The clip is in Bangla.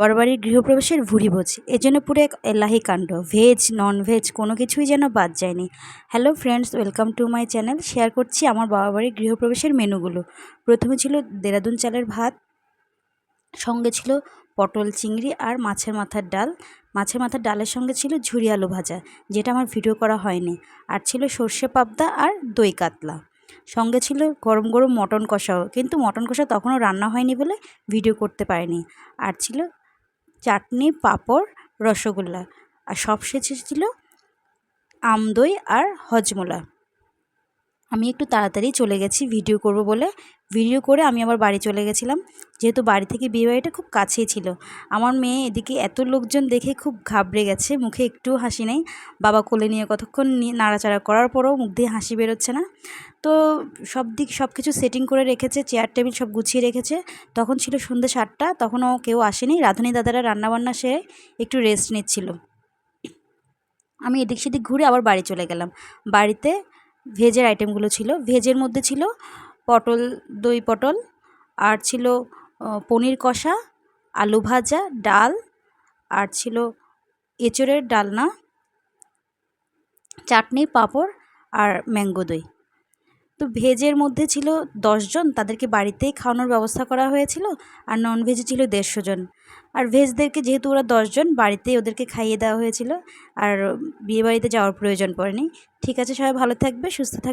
বাবার বাড়ির গৃহপ্রবেশের ভুরিভোজ। এ যেন পুরো এক এলাহি কাণ্ড। ভেজ নন ভেজ কোনো কিছুই যেন বাদ যায়নি। Hello friends welcome to my channel share করছি আমার বাবার বাড়ির গৃহপ্রবেশের মেনুগুলো। প্রথমে ছিল দেরাদুন চালের ভাত, সঙ্গে ছিল পটল চিংড়ি আর মাছের মাথার ডাল। মাছের মাথার ডালের সঙ্গে ছিল ঝুরি আলু ভাজা, যেটা আমার ভিডিও করা হয়নি। আর ছিল সর্ষে পাবদা আর দই কাতলা। সঙ্গে ছিল গরম গরম মটন কষাও, কিন্তু মটন কষা তখনও রান্না হয়নি বলে ভিডিও করতে পারিনি। আর ছিল চাটনি পাঁপড় রসগোল্লা। আর সবশেষে ছিল আম দই আর হজমোলা। আমি একটু তাড়াতাড়ি চলে গেছি ভিডিও করব বলে। ভিডিও করে আমি আবার বাড়ি চলে গেছিলাম। যেহেতু বাড়ি থেকে বিয়েবাড়িটা খুব কাছেই ছিল। আমার মেয়ে এদিকে এত লোকজন দেখে খুব ঘাবড়ে গেছে, মুখে একটু হাসি নেই। বাবা কোলে নিয়ে কতক্ষণ নাড়াচাড়া করার পরেও মুখ দিয়ে হাসি বেরোচ্ছে না। তো সব দিক, সব কিছু সেটিং করে রেখেছে চেয়ার টেবিল সব গুছিয়ে রেখেছে। তখন ছিল সন্ধ্যে সাতটা, তখনও কেউ আসেনি। রাঁধুনি দাদারা রান্নাবান্না সে একটু রেস্ট নিচ্ছিল। আমি এদিক সেদিক ঘুরে আবার বাড়ি চলে গেলাম। বাড়িতে ভেজের আইটেমগুলো ছিল। ভেজের মধ্যে ছিল পটল, দই পটল, আর ছিল পনির কষা, আলু ভাজা, ডাল, আর ছিল এঁচোড়ের ডালনা, চাটনি, পাঁপড়, আর ম্যাঙ্গো দই। তো ভেজের মধ্যে ছিল দশজন তাদেরকে বাড়িতেই খাওয়ানোর ব্যবস্থা করা হয়েছিল আর নন ভেজে ছিল দেড়শো জন। আর ভেজদেরকে যেহেতু ওরা দশজন বাড়িতেই ওদেরকে খাইয়ে দেওয়া হয়েছিল। আর বিয়েবাড়িতে যাওয়ার প্রয়োজন পড়েনি। ঠিক আছে সবাই ভালো থাকবে, সুস্থ থাকবে